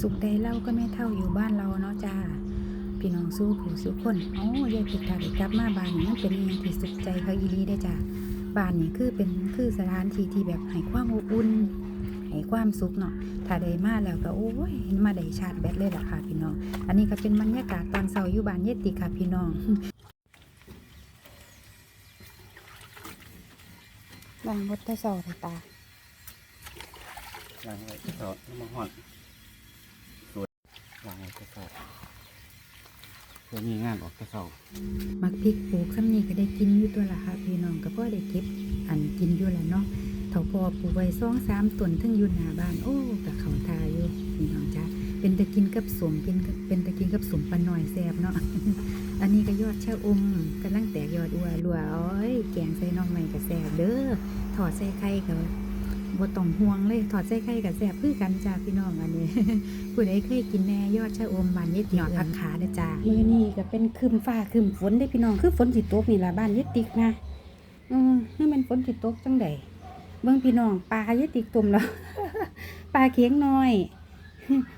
สุขใดเล่าก็ไม่เท่าอยู่บ้านเราเนาะจ้าพี่น้องสู้ผู้สู้คนเอ้ายายผิดทาได้กลับมาบ้านนี่มันเป็นอหยังที่สุขใจเขาอีหลีได้อจ้าบ้านนี่คือเป็นคือสถานที่ที่แบบให้ความอบอุ่นให้ความสุขเนาะถ้าได้มาแล้วก็โอ้ยมาได้ชาติแบตเลยล่ะค่ะพี่น้อง อันนี้ก็เป็นบรรยากาศตอนเช้าอยู่บ้านเยติค่ะพี่น้องวางบดได้เช้าตาวางไว้ที่โต๊ะน้ำมันหอดส วางไว้ที่โต๊ะเพื่อมีงานออกที่โต๊ะมักพริกปลูกซ้ำนี่ก็ได้กินอยู่ตัวละค่ะพี่น้องก็พ่อได้เก็บอันกินอยู่ละเนาะเถาพอปลูกไว้สองสามต้นทั้งอยู่หน้าบ้านโอ้กับเขาทาอยู่พี่น้องจ้าเป็นตะกินกับสมเป็นเป็นตะกินกับสมปลาหน่อยแซบเนาะอันนี้ก็ยอดชะอมกำลังแตกยอดอัวรัวโอ้ยแกงใส่น้องใหม่กับแซบเด้อถอดใส่ไข่ก็บ่ บต้องห่วงเลยถอดใส่ไข่กับแซ่บคือกันจ้าพี่น้องอันนี้ผู้ใดเคยกินแน่ยอดชะอมบานเย็ดหยอดผักขาเด้จ้ามือนี่ก็เป็นคืมฟ้าคืมฝนได้พี่น้องคือฝนสิตกนี่ล่ะบ้านเยายติกนะอืมนี่มันฝนสิตกจังใดเบิ่งพี่น้องปลาเยายติกตุ่มแล้วปลาเข็งน้อย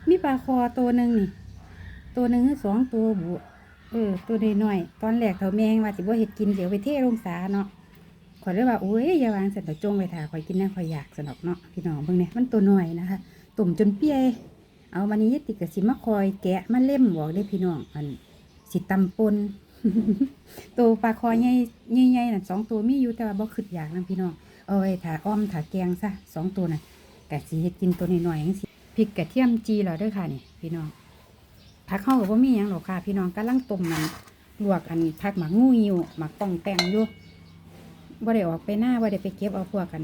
มีปลาคอตัวหนึ่งนี่ ตัวหนึ่งคือสองตัวบุเออ ตัวน้อยๆตอนแรกเถาแมงว่าสิบ่เฮ็ดกินเดี๋ยวไปเทลงสาเนาะ ข่อยเลยว่าโอ้ยอย่าวางเสันตะจงไว้ถ่าข่อยกินนะข่อยอยากสนอกเนาะพี่น้องเบิ่งเนี่ยมันตัวหน้อยนะคะตุ่มจนเปียเอาวันนี้ยติกกับสิมาคอยแกะมาเล่มบอกได้พี่น้องอันสิตำปนตัวปลาคอใหญ่ใหญ่ๆน่ะสองตัวมีอยู่แต่ว่าบ่ขึ้นอยากนะพี่น้องเอาไว้ถาอ้อมถาแกงซะสองตัวน่ะกะสิเฮ็ดกินตัวน้อยๆจังซี่พริกกระเทียมจีแล้วเด้อค่ะนี่พี่น้องผักเข้ากับว่ามีหยังหรอกค่ะ พี่น้องกำลังต้มมันลวกอันผักหมักงูอยู่หมักป่องแตงอยู่ บ่ได้ออกไปหน้าบ่ได้ไปเก็บเอาพวกกัน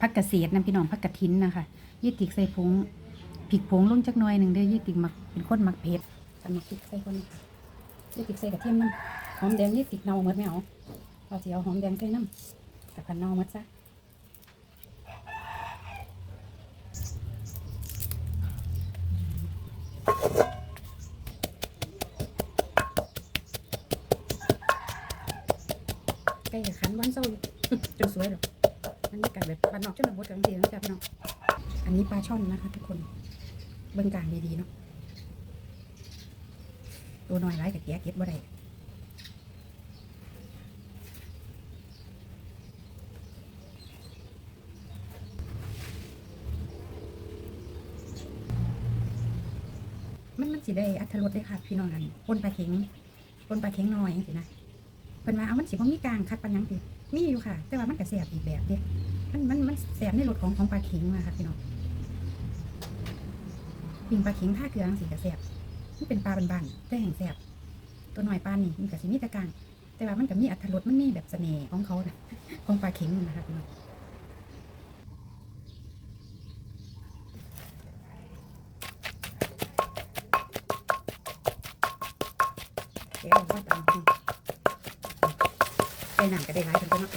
ผักกระเสียดนะพี่น้องผักกระทินนะคะยี่ติกใส่ผงพริกผงลงจักหน่อยหนึ่งเด้อยี่ติกมักเป็นคนมักเผ็ดกันมักพริกใส่คนยี่ติกใส่กระเทียมน้ำหอมแดงยี่ติกเน่าหมดไม่เอาเราสิเอาหอมแดงใส่น้ำแต่พันเน่าหมดซะ กล้กับขันวันเศร้าจนสวยหรอกมันมีการแบบปลานนอกจนหมดกันจริงๆนะจ๊ะพี่น้องอันนี้ปลาช่อนนะคะ ทุกคนเบิ่งกลางดีๆเนาะตัวน้อยร้ายกับแกะเก็บบ่ได้มันมันสิได้อัตรสได้ค่ะ พี่น้องกันปนปลาเข็งปนปลาเข็งน้อยจังซี่นะ เพิ่นว่าเอามันสิบ่มีกลางคัดปานหยังติมีอยู่ค่ะ แต่ว่ามันก็แซ่บอีกแบบเด้มันมันมันแซ่บในรสของของปลาเข็งอะค่ะพี่น้องปิงปลาเข็งท่าเกลือจังสีกระแสบมันเป็นปลาบานๆแต่แห่งแสบตัวหน่อยปลานี่มันก็สิมีแตะกลาง แต่ว่ามันก็มีอัตรสมันมีแบบเสน่ห์ของเขานะของปลาเข็งนะคะพี่น้องเดี๋ยวเอาตาม ส่น้ำก็ได้หลายคนตัวเนาะ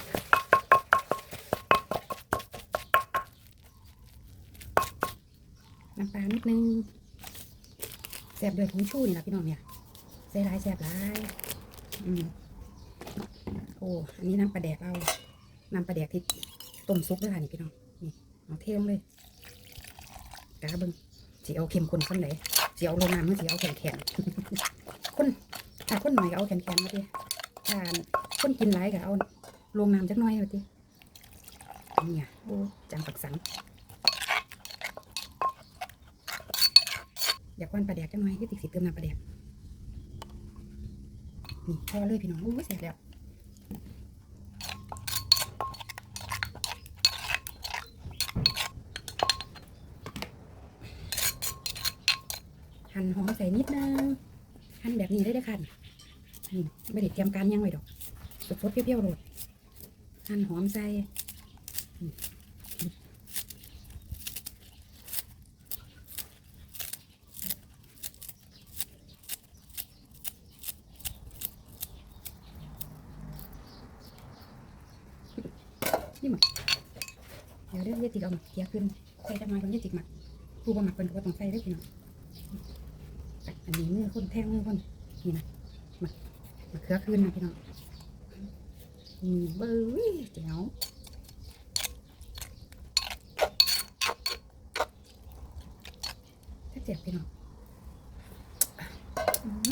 น้ำปลานิดนึงแสบด้วยผงชูนี่ละพี่น้องเนี่ยใส่หลายแสบหลายอืมโอ้อันนี้น้ำปลาแดกเราน้ำปลาแดกที่ต้มซุปด้วยค่ะนี่พี่น้องนี่เอาเทลงเลยกาเบิ้งสีเอาเค็มข้นข้นไหนสีเอาลงน้ำเมื่อสีเอาแข็งแข็งๆคนถ้าคนหน่อยก็เอาแข็งแข็งมาดิ ถ้าคนกินหลายก็เอาลงน้ำจักหน้อยมาดิเนี่ยโอ้จังปักสัง อยากวันปลาแดกจังหน่อยที่ติดสิเติมน้ำปลาแดกนี่พอเลยพี่น้องโอ้เสร็จแล้วหั่นหอมใส่นิดนึงหั่นแบบนี้ได้เลยค่ะ ไม่ได้เตรียมการยังไว้ดอกสดๆเปรี้ยวๆโรดหั่นหอมใส่นี่หมักเดี๋ยวเรื่องเยติกเอาหมักเกียขึ้นใส่จังหน่อยคนเยติกหมักผู้บ่หมักเป็นก็ต้องใส่ได้อพี่น้องอะอันนี้มือคนแท่งมือคนนี่นะ เขือขึ้นนะพี่น้องมือเบ้ยเจ๋วเจ็บพี่น้องอืม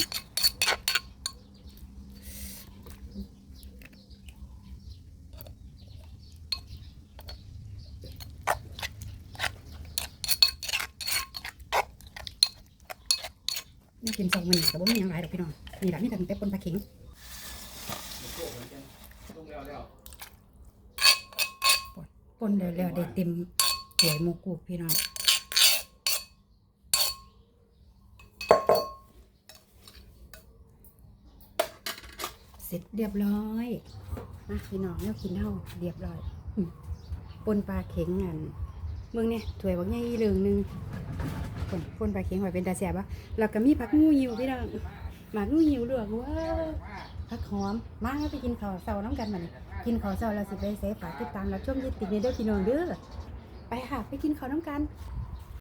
นี่กินสองมื้อนี่ก็บ่มีหยังหลดอกพี่น้องนี่ล่ะมีแต่แต่ปนปลาเข็งปนเร็วๆได้เต็มสวยหมูกูพี่น้องเสร็จเรียบร้อยมาพี่น้องแล้วกินเท่าเรียบร้อยปนปลาเข็งอันเมืองเนี่ยถวยบักใหญ่เหลืองหนึง คนปนปลาเข็งไว้เป็นตาแสบวะแล้วก็มีผักงูหิวพี่น้องหมากงูหิวลวกว้าวผักหอมมาเราไปกินข้าวเช้าน้ำกันมานี่กินข้าวเช้าเราสิไปเซฟฝากติดตามรับชมยึดติดในเด้อพี่น้องเด้อไปค่ะไปกินข้าวน้ำกัน